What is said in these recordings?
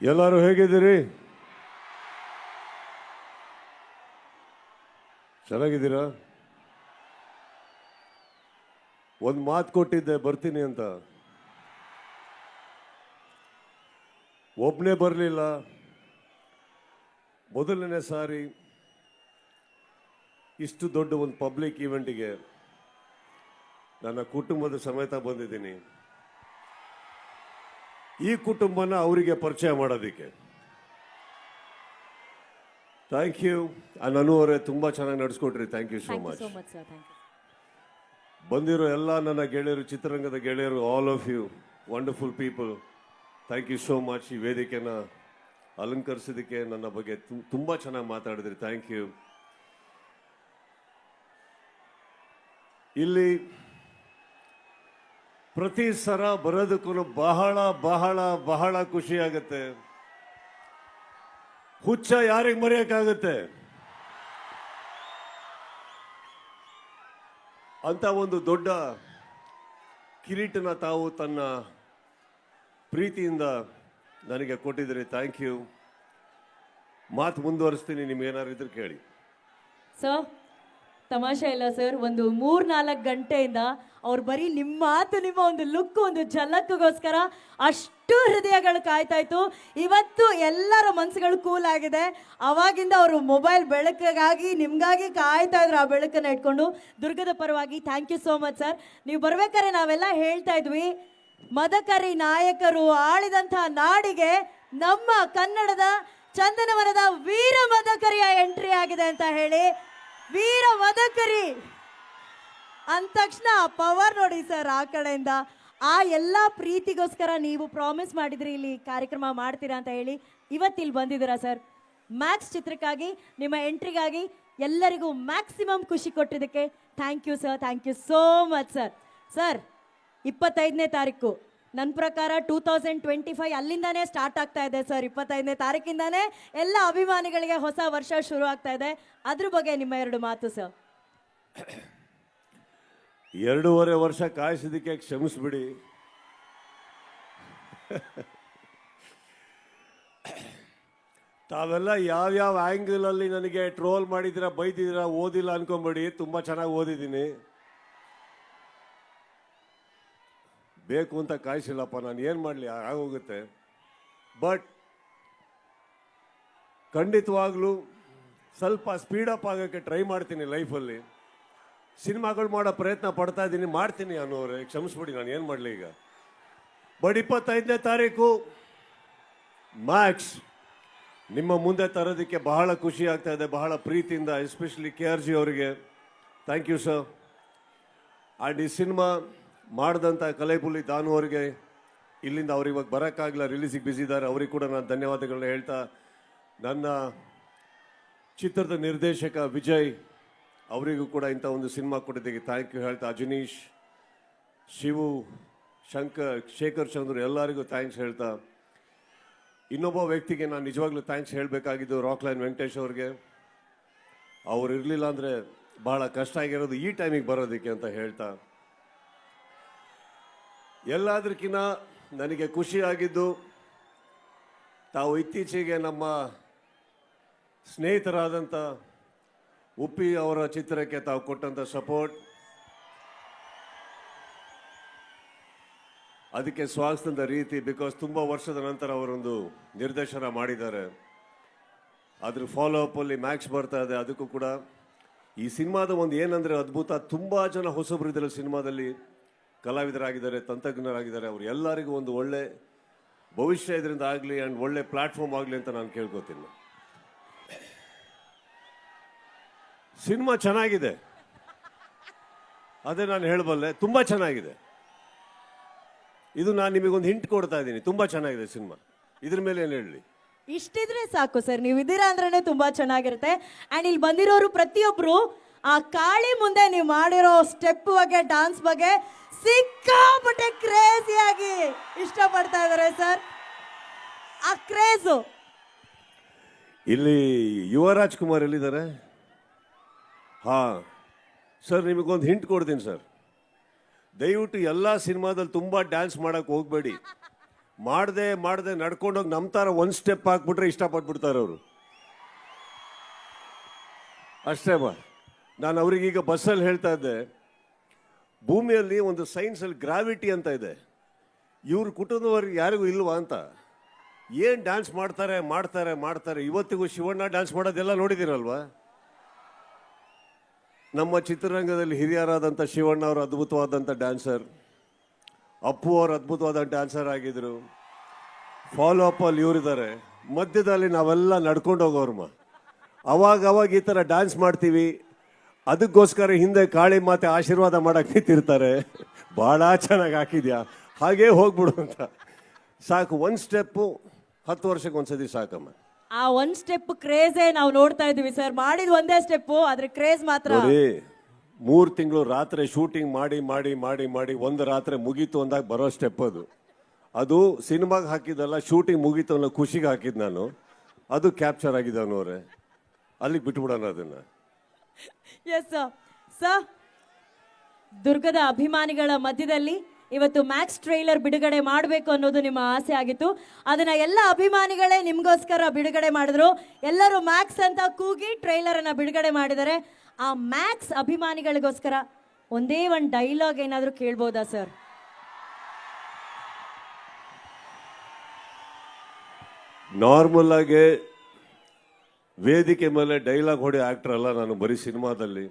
ಎಲ್ಲರೂ ಹೇಗಿದ್ದೀರಿ? ಚೆನ್ನಾಗಿದ್ದೀರಾ? ಒಂದು ಮಾತು ಕೊಟ್ಟಿದ್ದೆ, ಬರ್ತೀನಿ ಅಂತ. ಒಬ್ಬನೇ ಬರಲಿಲ್ಲ. ಮೊದಲನೇ ಸಾರಿ ಇಷ್ಟು ದೊಡ್ಡ ಒಂದು ಪಬ್ಲಿಕ್ ಈವೆಂಟಿಗೆ ನನ್ನ ಕುಟುಂಬದ ಸಮೇತ ಬಂದಿದ್ದೀನಿ. ಈ ಕುಟುಂಬನ ಅವರಿಗೆ ಪರಿಚಯ ಮಾಡೋದಕ್ಕೆ. ಥ್ಯಾಂಕ್ ಯು ಅನು ಅವರೇ ತುಂಬ ಚೆನ್ನಾಗಿ ನಡೆಸ್ಕೊಟ್ರಿ. ಥ್ಯಾಂಕ್ ಯು ಸೋ ಮಚ್ ಬಂದಿರೋ ಎಲ್ಲ ನನ್ನ ಗೆಳೆಯರು ಚಿತ್ರರಂಗದ ಗೆಳೆಯರು all of you wonderful people thank you so much ಈ ವೇದಿಕೆನ ಅಲಂಕರಿಸಿದ್ದಕ್ಕೆ ನನ್ನ ಬಗ್ಗೆ ತುಂಬಾ ಚೆನ್ನಾಗಿ ಮಾತಾಡಿದ್ರಿ. ಥ್ಯಾಂಕ್ ಯು ಇಲ್ಲಿ ಪ್ರತಿ ಸರ ಬರೋದಕ್ಕೂ ಬಹಳ ಬಹಳ ಬಹಳ ಖುಷಿ ಆಗುತ್ತೆ. ಹುಚ್ಚ ಯಾರಿಗೆ ಮರೆಯಕ್ಕಾಗುತ್ತೆ? ಅಂತ ಒಂದು ದೊಡ್ಡ ಕಿರೀಟನ ತಾವು ತನ್ನ ಪ್ರೀತಿಯಿಂದ ನನಗೆ ಕೊಟ್ಟಿದ್ದೀರಿ. Thank you. ಮಾತು ಮುಂದುವರಿಸ್ತೀನಿ ನಿಮ್ಗೆ ಏನಾದ್ರು ಇದ್ರೆ ಕೇಳಿ. ಸರ್ ತಮಾಷೆ ಇಲ್ಲ ಸರ್, ಒಂದು ಮೂರ್ ನಾಲ್ಕು ಗಂಟೆಯಿಂದ ಅವ್ರು ಬರೀ ನಿಮ್ಮ ಮಾತು, ನಿಮ್ಮ ಒಂದು ಲುಕ್ ಒಂದು ಝಲಕ್ಗೋಸ್ಕರ ಅಷ್ಟು ಹೃದಯಗಳು ಕಾಯ್ತಾ ಇತ್ತು ಇವತ್ತು ಎಲ್ಲರ ಮನಸ್ಸುಗಳು ಕೂಲ್ ಆಗಿದೆ. ಅವಾಗಿಂದ ಅವರು ಮೊಬೈಲ್ ಬೆಳಕಿಗಾಗಿ, ನಿಮಗಾಗಿ ಕಾಯ್ತಾ ಇದ್ರು ಆ ಬೆಳಕನ್ನ ಇಟ್ಕೊಂಡು. ದುರ್ಗದ ಪರವಾಗಿ thank you so much sir ನೀವು ಬರ್ಬೇಕಾದ್ರೆ ನಾವೆಲ್ಲ ಹೇಳ್ತಾ ಇದ್ವಿ, ಮದಕರಿ ನಾಯಕರು ಆಳಿದಂತಹ ನಾಡಿಗೆ ನಮ್ಮ ಕನ್ನಡದ ಚಂದನವನದ ವೀರ ಮದಕರಿಯ ಎಂಟ್ರಿ ಆಗಿದೆ ಅಂತ ಹೇಳಿ. ವೀರ ಮದಕರಿ ಅಂದ ತಕ್ಷಣ ಪವರ್ ನೋಡಿ ಸರ್ ಆ ಕಡೆಯಿಂದ. ಆ ಎಲ್ಲ ಪ್ರೀತಿಗೋಸ್ಕರ ನೀವು ಪ್ರಾಮಿಸ್ ಮಾಡಿದ್ರಿ ಇಲ್ಲಿ ಕಾರ್ಯಕ್ರಮ ಮಾಡ್ತೀರಾ ಅಂತ ಹೇಳಿ ಇವತ್ತು ಇಲ್ಲಿ ಬಂದಿದ್ದೀರಾ ಸರ್. ಮ್ಯಾಕ್ಸ್ ಚಿತ್ರಕ್ಕಾಗಿ, ನಿಮ್ಮ ಎಂಟ್ರಿಗಾಗಿ ಎಲ್ಲರಿಗೂ ಮ್ಯಾಕ್ಸಿಮಮ್ ಖುಷಿ ಕೊಟ್ಟಿದ್ದಕ್ಕೆ thank you sir thank you so much sir sir ಇಪ್ಪತ್ತೈದನೇ ತಾರೀಕು. ನನ್ನ ಪ್ರಕಾರ ಟೂ ತೌಸಂಡ್ ಟ್ವೆಂಟಿ ಫೈವ್ ಅಲ್ಲಿಂದಾನೇ ಸ್ಟಾರ್ಟ್ ಆಗ್ತಾ ಇದೆ ಸರ್ ಇಪ್ಪತ್ತೈದನೇ ತಾರೀಕಿಂದಾನೇ ಎಲ್ಲ ಅಭಿಮಾನಿಗಳಿಗೆ ಹೊಸ ವರ್ಷ ಶುರು ಆಗ್ತಾ ಇದೆ. ಅದ್ರ ಬಗ್ಗೆ ನಿಮ್ಮ ಎರಡು ಮಾತು ಸರ್ ಎರಡೂವರೆ ವರ್ಷ ಕಾಯಿಸಿದಕ್ಕೆ ಕ್ಷಮಿಸ್ಬಿಡಿ. ತಾವೆಲ್ಲ ಯಾವ್ಯಾವ ಆ್ಯಂಗಲಲ್ಲಿ ನನಗೆ ಟ್ರೋಲ್ ಮಾಡಿದಿರ ಬೈದಿದ್ದೀರಾ, ಓದಿಲ್ಲ ಅನ್ಕೊಂಬೇಡಿ. ತುಂಬ ಚೆನ್ನಾಗಿ ಓದಿದ್ದೀನಿ. ಬೇಕು ಅಂತ ಕಾಯಿಸಿಲ್ಲಪ್ಪ, ನಾನು ಏನು ಮಾಡಲಿ ಆಗೋಗುತ್ತೆ. ಬಟ್ ಖಂಡಿತವಾಗ್ಲೂ ಸ್ವಲ್ಪ ಸ್ಪೀಡಪ್ ಆಗೋಕ್ಕೆ ಟ್ರೈ ಮಾಡ್ತೀನಿ ಲೈಫಲ್ಲಿ ಸಿನಿಮಾಗಳು ಮಾಡೋ ಪ್ರಯತ್ನ ಪಡ್ತಾ ಇದ್ದೀನಿ ಮಾಡ್ತೀನಿ ಅನ್ನೋರೆ ಕ್ಷಮಿಸ್ಬಿಡಿ, ನಾನು ಏನು ಮಾಡಲಿ ಈಗ. ಬಟ್ ಇಪ್ಪತ್ತೈದನೇ ತಾರೀಕು ಮ್ಯಾಕ್ಸ್ ನಿಮ್ಮ ಮುಂದೆ ತರೋದಕ್ಕೆ ಬಹಳ ಖುಷಿ ಆಗ್ತಾ ಇದೆ, ಬಹಳ ಪ್ರೀತಿಯಿಂದ ಎಸ್ಪೆಷಲಿ ಕೆ ಆರ್ ಜಿ ಅವರಿಗೆ. ಥ್ಯಾಂಕ್ ಯು ಸರ್ ಆ್ಯಂಡ್ ಈ ಸಿನಿಮಾ ಮಾಡಿದಂಥ ಕಲೆಪುಲಿ ತಾನು ಅವರಿಗೆ ಇಲ್ಲಿಂದ ಅವ್ರು ಇವಾಗ ಬರೋಕ್ಕಾಗಲ್ಲ ರಿಲೀಸಿಗೆ ಬಿಸಿ ಇದ್ದಾರೆ. ಅವ್ರಿಗೆ ಕೂಡ ನಾನು ಧನ್ಯವಾದಗಳನ್ನ ಹೇಳ್ತಾ, ನನ್ನ ಚಿತ್ರದ ನಿರ್ದೇಶಕ ವಿಜಯ್ ಅವರಿಗೂ ಕೂಡ ಇಂಥ ಒಂದು ಸಿನಿಮಾ ಕೊಟ್ಟಿದ್ದಕ್ಕೆ ಥ್ಯಾಂಕ್ ಯು ಹೇಳ್ತಾ, ಅಜನೀಶ್, ಶಿವು, ಶಂಕರ್, ಶೇಖರ್ ಚಂದ್ರ ಎಲ್ಲರಿಗೂ ಥ್ಯಾಂಕ್ಸ್ ಹೇಳ್ತಾ. ಇನ್ನೊಬ್ಬ ವ್ಯಕ್ತಿಗೆ ನಾನು ನಿಜವಾಗ್ಲೂ ಥ್ಯಾಂಕ್ಸ್ ಹೇಳಬೇಕಾಗಿದ್ದು ರಾಕ್ಲೈನ್ ವೆಂಕಟೇಶ್ ಅವ್ರಿಗೆ. ಅವ್ರು ಇರಲಿಲ್ಲ ಅಂದರೆ ಭಾಳ ಕಷ್ಟ ಆಗಿರೋದು ಈ ಟೈಮಿಗೆ ಬರೋದಕ್ಕೆ ಅಂತ ಹೇಳ್ತಾ. ಎಲ್ಲದಕ್ಕಿಂತ ನನಗೆ ಖುಷಿಯಾಗಿದ್ದು ತಾವು ಇತ್ತೀಚೆಗೆ ನಮ್ಮ ಸ್ನೇಹಿತರಾದಂಥ ಉಪ್ಪಿ ಅವರ ಚಿತ್ರಕ್ಕೆ ತಾವು ಕೊಟ್ಟಂಥ ಸಪೋರ್ಟ್. ಅದಕ್ಕೆ ಸ್ವಾಗತದ ರೀತಿ, ಬಿಕಾಸ್ ತುಂಬ ವರ್ಷದ ನಂತರ ಅವರೊಂದು ನಿರ್ದೇಶನ ಮಾಡಿದ್ದಾರೆ. ಅದ್ರ ಫಾಲೋ ಅಲ್ಲಿ ಮ್ಯಾಕ್ಸ್ ಬರ್ತಾ ಇದೆ, ಅದಕ್ಕೂ ಕೂಡ. ಈ ಸಿನಿಮಾದ ಒಂದು ಏನಂದ್ರೆ ಅದ್ಭುತ, ತುಂಬಾ ಜನ ಹೊಸಬ್ರು ಇದರಲ್ಲಿ ಸಿನಿಮಾದಲ್ಲಿ. ಕಲಾವಿದರಾಗಿದ್ದಾರೆ, ತಂತ್ರಜ್ಞರಾಗಿದ್ದಾರೆ, ಅವ್ರು ಎಲ್ಲರಿಗೂ ಒಂದು ಒಳ್ಳೆ ಭವಿಷ್ಯ ಇದರಿಂದ ಆಗಲಿ ಆ್ಯಂಡ್ ಒಳ್ಳೆ ಪ್ಲಾಟ್ಫಾರ್ಮ್ ಆಗಲಿ ಅಂತ ನಾನು ಕೇಳ್ಕೊತೀನಿ. ಸಿನಿಮಾ ಚೆನ್ನಾಗಿದೆ. ಅದೇ ನಾನು ಹೇಳಬಲ್ಲೆ, ತುಂಬ ಚೆನ್ನಾಗಿದೆ. ಇದು ನಾನು ನಿಮಗೊಂದು ಹಿಂಟ್ ಕೊಡ್ತಾ ಇದ್ದೀನಿ, ತುಂಬ ಚೆನ್ನಾಗಿದೆ ಸಿನಿಮಾ. ಇದ್ರ ಮೇಲೆ ಏನು ಹೇಳಲಿ ಇಷ್ಟಿದ್ರೆ ಸಾಕು ಸರ್ ನೀವು ಇದ್ದೀರಾ ಅಂದ್ರೆ ತುಂಬಾ ಚೆನ್ನಾಗಿರುತ್ತೆ. ಅಂಡ್ ಇಲ್ಲಿ ಬಂದಿರೋರು ಪ್ರತಿಯೊಬ್ರು ಆ ಕಾಳಿ ಮುಂದೆ ನೀವು ಮಾಡಿರೋ ಸ್ಟೆಪ್ ಬಗ್ಗೆ, ಡಾನ್ಸ್ ಬಗ್ಗೆ ಸಿಕ್ಕಾಪಟ್ಟೆ ಕ್ರೇಜಿಯಾಗಿ ಇಷ್ಟಪಡ್ತಾ ಇದ್ದಾರೆ ಸರ್. ಆ ಕ್ರೇಜು ಇಲ್ಲಿ ಯುವರಾಜ್ ಕುಮಾರ್ ಎಲ್ಲಿದ್ದಾರೆ? ಹಾ. ಸರ್, ನಿಮಗೊಂದು ಹಿಂಟ್ ಕೊಡ್ತೀನಿ ಸರ್. ದಯವಿಟ್ಟು ಎಲ್ಲ ಸಿನಿಮಾದಲ್ಲಿ ತುಂಬ ಡ್ಯಾನ್ಸ್ ಮಾಡೋಕ್ಕೆ ಹೋಗಬೇಡಿ. ಮಾಡದೆ ಮಾಡದೆ ನಡ್ಕೊಂಡೋಗಿ ನಮ್ಮ ಥರ ಒಂದು ಸ್ಟೆಪ್ ಹಾಕ್ಬಿಟ್ರೆ ಇಷ್ಟಪಟ್ಬಿಡ್ತಾರೆ ಅವರು ಅಷ್ಟೇ ಬಾ. ನಾನು ಅವ್ರಿಗೀಗ ಬಸ್ಸಲ್ಲಿ ಹೇಳ್ತಾ ಇದ್ದೆ, ಭೂಮಿಯಲ್ಲಿ ಒಂದು ಸೈನ್ಸಲ್ಲಿ ಗ್ರಾವಿಟಿ ಅಂತ ಇದೆ. ಇವ್ರ ಕುಟುಂಬದವ್ರಿಗೆ ಯಾರಿಗೂ ಇಲ್ವಾ ಅಂತ. ಏನು ಡ್ಯಾನ್ಸ್ ಮಾಡ್ತಾರೆ ಮಾಡ್ತಾರೆ ಮಾಡ್ತಾರೆ, ಇವತ್ತಿಗೂ ಶಿವಣ್ಣ ಡ್ಯಾನ್ಸ್ ಮಾಡೋದೆಲ್ಲ ನೋಡಿದ್ದೀರಲ್ವಾ ನಮ್ಮ ಚಿತ್ರರಂಗದಲ್ಲಿ ಹಿರಿಯರಾದಂಥ ಶಿವಣ್ಣ ಅವರು ಅದ್ಭುತವಾದಂಥ ಡ್ಯಾನ್ಸರ್ ಅಪ್ಪು ಅವರು ಅದ್ಭುತವಾದ ಡ್ಯಾನ್ಸರ್ ಆಗಿದ್ರು. ಫಾಲೋ ಅಪ್ ಅಲ್ಲಿ ಇವರಿದ್ದಾರೆ. ಮಧ್ಯದಲ್ಲಿ ನಾವೆಲ್ಲ ನಡ್ಕೊಂಡು ಹೋಗೋರ್ಮ. ಅವಾಗ ಅವಾಗ ಈ ಥರ ಡ್ಯಾನ್ಸ್ ಮಾಡ್ತೀವಿ. ಅದಕ್ಕೋಸ್ಕರ ಹಿಂದೆ ಕಾಳಿ ಮಾತೆ ಆಶೀರ್ವಾದ ಮಾಡಕ್ಕೆ ನಿಂತಿರ್ತಾರೆ. ಭಾಳ ಚೆನ್ನಾಗಿ ಹಾಕಿದ್ಯಾ? ಹಾಗೇ ಹೋಗ್ಬಿಡು ಅಂತ. ಸಾಕು ಒಂದು ಸ್ಟೆಪ್ಪು ಹತ್ತು ವರ್ಷಕ್ಕೆ ಒಂದ್ಸತಿ ಸಾಕಮ್ಮ. ಆ ಒಂದ್ ಸ್ಟೆಪ್ ಕ್ರೇಜೇ ನಾವು ನೋಡ್ತಾ ಇದೀವಿ ಸರ್. ಮಾಡಿದ ಒಂದೇ ಸ್ಟೆಪ್ ಆದ್ರೆ ಕ್ರೇಜ್ ಮಾತ್ರ. ನೋಡಿ ಮೂರು ತಿಂಗಳು ರಾತ್ರಿ ಶೂಟಿಂಗ್ ಮಾಡಿ ಮಾಡಿ ಮಾಡಿ ಮಾಡಿ ಒಂದು ರಾತ್ರಿ ಮುಗೀತು ಅಂದಾಗ ಬರೋ ಸ್ಟೆಪ್ ಅದು. ಅದು ಸಿನಿಮಾಗೆ ಹಾಕಿದ್ದಲ್ಲ ಶೂಟಿಂಗ್ ಮುಗೀತು ಅನ್ನೋ ಖುಷಿಗೆ ಹಾಕಿದ್ದು ನಾನು. ಅದು ಕ್ಯಾಪ್ಚರ್ ಆಗಿದೆ ಅನ್ನೋರೆ ಅಲ್ಲಿಗೆ ಬಿಟ್ಬಿಡೋಣ ಅದನ್ನ. ಎಸ್ ಸರ್ ದುರ್ಗದ ಅಭಿಮಾನಿಗಳ ಮಧ್ಯದಲ್ಲಿ ಇವತ್ತು ಮ್ಯಾಕ್ಸ್ ಟ್ರೈಲರ್ ಬಿಡುಗಡೆ ಮಾಡಬೇಕು ಅನ್ನೋದು ನಿಮ್ಮ ಆಸೆ ಆಗಿತ್ತು. ಅದನ್ನ ಎಲ್ಲ ಅಭಿಮಾನಿಗಳೇ ನಿಮಗೋಸ್ಕರ ಬಿಡುಗಡೆ ಮಾಡಿದ್ರು. ಎಲ್ಲರೂ ಮ್ಯಾಕ್ಸ್ ಅಂತ ಕೂಗಿ ಟ್ರೈಲರ್ ಅನ್ನ ಬಿಡುಗಡೆ ಮಾಡಿದ್ದಾರೆ ಆ ಮ್ಯಾಕ್ಸ್ ಅಭಿಮಾನಿಗಳಿಗೋಸ್ಕರ ಒಂದೇ ಒಂದು ಡೈಲಾಗ್ ಏನಾದರೂ ಕೇಳ್ಬೋದಾ ಸರ್ ನಾರ್ಮಲ್ ಆಗಿ ವೇದಿಕೆ ಮೇಲೆ ಡೈಲಾಗ್ ಹೊಡೆ ಆಕ್ಟರ್ ಅಲ್ಲ ನಾನು ಬರೀ ಸಿನಿಮಾದಲ್ಲಿ.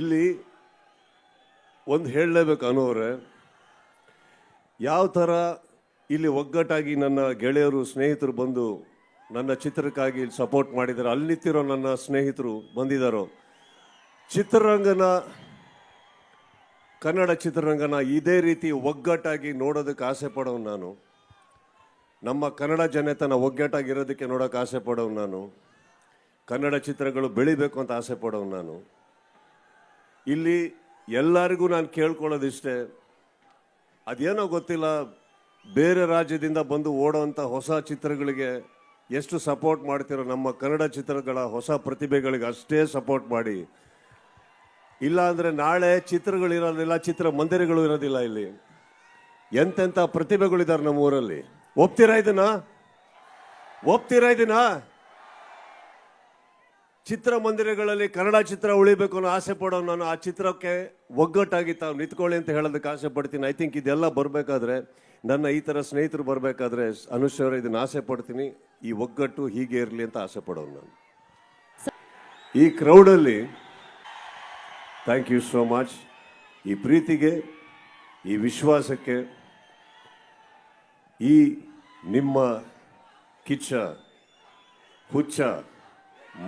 ಇಲ್ಲಿ ಒಂದು ಹೇಳಲೇಬೇಕು ಅನ್ನೋರೆ ಯಾವ ಥರ ಇಲ್ಲಿ ಒಗ್ಗಟ್ಟಾಗಿ ನನ್ನ ಗೆಳೆಯರು, ಸ್ನೇಹಿತರು ಬಂದು ನನ್ನ ಚಿತ್ರಕ್ಕಾಗಿ ಸಪೋರ್ಟ್ ಮಾಡಿದ್ದಾರೆ ಅಲ್ಲಿ ನಿಂತಿರೋ ನನ್ನ ಸ್ನೇಹಿತರು ಬಂದಿದ್ದಾರೋ ಚಿತ್ರರಂಗನ, ಕನ್ನಡ ಚಿತ್ರರಂಗನ ಇದೇ ರೀತಿ ಒಗ್ಗಟ್ಟಾಗಿ ನೋಡೋದಕ್ಕೆ ಆಸೆ ಪಡೋನು ನಾನು. ನಮ್ಮ ಕನ್ನಡ ಜನತನ ಒಗ್ಗಟ್ಟಾಗಿರೋದಕ್ಕೆ ನೋಡೋಕೆ ಆಸೆ ಪಡೋನು ನಾನು. ಕನ್ನಡ ಚಿತ್ರಗಳು ಬೆಳಿಬೇಕು ಅಂತ ಆಸೆ ಪಡೋನು ನಾನು. ಇಲ್ಲಿ ಎಲ್ಲರಿಗೂ ನಾನು ಕೇಳ್ಕೊಳ್ಳೋದಿಷ್ಟೇ, ಅದೇನೋ ಗೊತ್ತಿಲ್ಲ, ಬೇರೆ ರಾಜ್ಯದಿಂದ ಬಂದು ಓಡೋವಂಥ ಹೊಸ ಚಿತ್ರಗಳಿಗೆ ಎಷ್ಟು ಸಪೋರ್ಟ್ ಮಾಡ್ತಿರೋ ನಮ್ಮ ಕನ್ನಡ ಚಿತ್ರಗಳ ಹೊಸ ಪ್ರತಿಭೆಗಳಿಗೆ ಅಷ್ಟೇ ಸಪೋರ್ಟ್ ಮಾಡಿ. ಇಲ್ಲ ಅಂದ್ರೆ ನಾಳೆ ಚಿತ್ರಗಳು ಇರೋದಿಲ್ಲ, ಚಿತ್ರ ಮಂದಿರಗಳು ಇರೋದಿಲ್ಲ ಇಲ್ಲಿ. ಎಂತೆಂಥ ಪ್ರತಿಭೆಗಳಿದ್ದಾರೆ ನಮ್ಮ ಊರಲ್ಲಿ ಒಪ್ತೀರಾ ಇದನ್ನ? ಒಪ್ತೀರಾ ಇದನ್ನ? ಚಿತ್ರಮಂದಿರಗಳಲ್ಲಿ ಕನ್ನಡ ಚಿತ್ರ ಉಳಿಬೇಕು ಅನ್ನೋ ಆಸೆ ಪಡೋ ನಾನು. ಆ ಚಿತ್ರಕ್ಕೆ ಒಗ್ಗಟ್ಟಾಗಿ ತಾವು ನಿಂತ್ಕೊಳ್ಳಿ ಅಂತ ಹೇಳೋದಕ್ಕೆ ಆಸೆ ಪಡ್ತೀನಿ. ಐ ಥಿಂಕ್ ಇದೆಲ್ಲ ಬರಬೇಕಾದ್ರೆ, ನನ್ನ ಈ ಥರ ಸ್ನೇಹಿತರು ಬರಬೇಕಾದ್ರೆ ಅನುಶ್ವರ ಇದನ್ನು ಆಸೆ ಪಡ್ತೀನಿ. ಈ ಒಗ್ಗಟ್ಟು ಹೀಗೆ ಇರಲಿ ಅಂತ ಆಸೆ ಪಡೋನು ನಾನು. ಈ ಕ್ರೌಡಲ್ಲಿ ಥ್ಯಾಂಕ್ ಯು ಸೋ ಮಚ್ ಈ ಪ್ರೀತಿಗೆ, ಈ ವಿಶ್ವಾಸಕ್ಕೆ ಈ ನಿಮ್ಮ ಕಿಚ್ಚ, ಹುಚ್ಚ,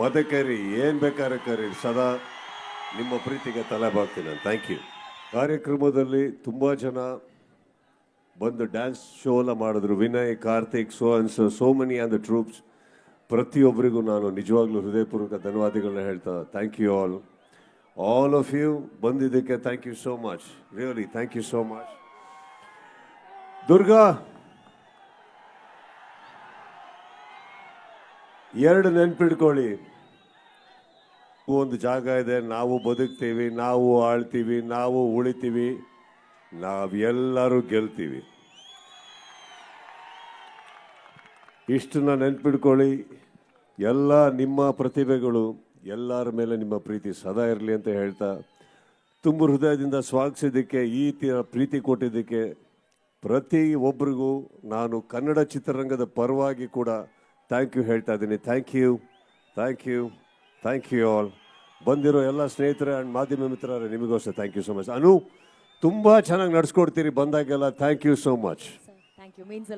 ಮದಕರಿ, ಏನು ಬೇಕಾದ್ರೆ ಕರಿ ಸದಾ ನಿಮ್ಮ ಪ್ರೀತಿಗೆ ತಲೆ ಬಾಗ್ತೀನಿ ನಾನು. ಥ್ಯಾಂಕ್ ಯು ಕಾರ್ಯಕ್ರಮದಲ್ಲಿ ತುಂಬ ಜನ ಬಂದು ಡ್ಯಾನ್ಸ್ ಶೋ ಎಲ್ಲ ಮಾಡಿದ್ರು. Vinay, Karthik so on so so many on the troops ಪ್ರತಿಯೊಬ್ಬರಿಗೂ ನಾನು ನಿಜವಾಗ್ಲೂ ಹೃದಯಪೂರ್ವಕ ಧನ್ಯವಾದಗಳನ್ನ ಹೇಳ್ತಾ thank you all all of you ಬಂದಿದ್ದಕ್ಕೆ thank you so much really thank you so much Durga ಎರಡು ನೆನ್ಪಿಡ್ಕೊಳ್ಳಿ. ಒಂದು ಜಾಗ ಇದೆ, ನಾವು ಬದುಕ್ತೀವಿ, ನಾವು ಆಳ್ತೀವಿ, ನಾವು ಉಳಿತೀವಿ, ನಾವೆಲ್ಲರೂ ಗೆಲ್ತೀವಿ. ಇಷ್ಟನ್ನ ನೆನ್ಪಿಡ್ಕೊಳ್ಳಿ. ಎಲ್ಲ ನಿಮ್ಮ ಪ್ರತಿಭೆಗಳು, ಎಲ್ಲರ ಮೇಲೆ ನಿಮ್ಮ ಪ್ರೀತಿ ಸದಾ ಇರಲಿ ಅಂತ ಹೇಳ್ತಾ ತುಂಬ ಹೃದಯದಿಂದ ಸ್ವಾಗತಿಸಿದ್ದಕ್ಕೆ ಈ ಪ್ರೀತಿ ಕೊಟ್ಟಿದ್ದಕ್ಕೆ ಪ್ರತಿ ಒಬ್ಬರಿಗೂ ನಾನು ಕನ್ನಡ ಚಿತ್ರರಂಗದ ಪರವಾಗಿ ಕೂಡ ಥ್ಯಾಂಕ್ ಯು ಹೇಳ್ತಾ ಇದ್ದೀನಿ. Thank you thank you thank you all ಬಂದಿರೋ ಎಲ್ಲ ಸ್ನೇಹಿತರೆ ಆ್ಯಂಡ್ ಮಾಧ್ಯಮ ಮಿತ್ರರೇ, ನಿಮಗೋಸ್ಕರ thank you so much Anu, ತುಂಬ ಚೆನ್ನಾಗಿ ನಡೆಸ್ಕೊಡ್ತೀರಿ ಬಂದಾಗೆಲ್ಲ. Thank you so much thank you means